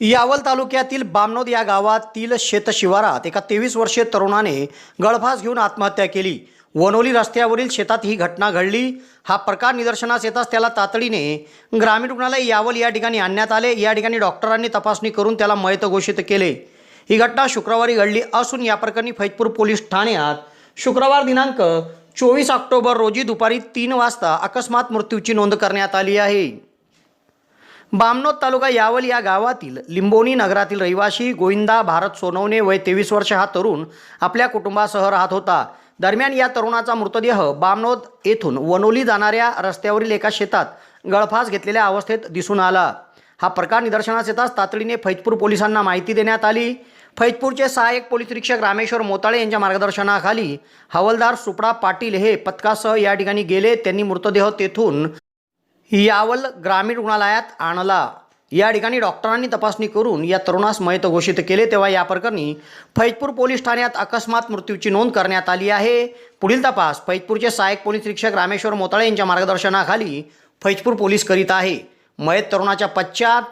यावल तालुक्यातील बामनोद या गावातील शेतशिवारात एका तेवीस वर्षीय तरुणाने गळफास घेऊन आत्महत्या केली. वनोली रस्त्यावरील शेतात ही घटना घडली. हा प्रकार निदर्शनास येताच त्याला तातडीने ग्रामीण रुग्णालय यावल या ठिकाणी आणण्यात आले. या ठिकाणी डॉक्टरांनी तपासणी करून त्याला मयत घोषित केले. ही घटना शुक्रवारी घडली असून या प्रकरणी फैजपूर पोलीस ठाण्यात शुक्रवार दिनांक चोवीस ऑक्टोबर रोजी दुपारी तीन वाजता अकस्मात मृत्यूची नोंद करण्यात आली आहे. बामनोद तालुका यावल या गावातील लिंबोनी नगरातील रहिवाशी गोविंदा भारत सोनवणे वय तेवीस वर्ष हा तरुण आपल्या कुटुंबासह राहत होता. दरम्यान या तरुणाचा मृतदेह बामनोद येथून वनोली जाणाऱ्या रस्त्यावरील एका शेतात गळफास घेतलेल्या अवस्थेत दिसून आला. हा प्रकार निदर्शनास येताच तातडीने फैजपूर पोलिसांना माहिती देण्यात आली. फैजपूरचे सहाय्यक पोलीस निरीक्षक रामेश्वर मोताळे यांच्या मार्गदर्शनाखाली हवालदार सुपडा पाटील हे पथकासह या ठिकाणी गेले. त्यांनी मृतदेह तेथून यावल ग्रामीण रुग्णालयात आणला. या ठिकाणी डॉक्टरांनी तपासणी करून या तरुणास मयत घोषित केले तेव्हा या प्रकरणी फैजपूर पोलीस ठाण्यात अकस्मात मृत्यूची नोंद करण्यात आली आहे. पुढील तपास फैजपूरचे सहाय्यक पोलीस निरीक्षक रामेश्वर मोताळे यांच्या मार्गदर्शनाखाली फैजपूर पोलीस करीत आहे. मयत तरुणाच्या पश्चात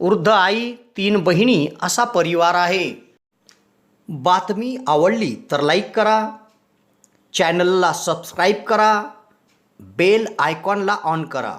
वृद्ध आई तीन बहिणी असा परिवार आहे. बातमी आवडली तर लाईक करा. चॅनलला सबस्क्राईब करा. बेल आयकॉनला ऑन करा.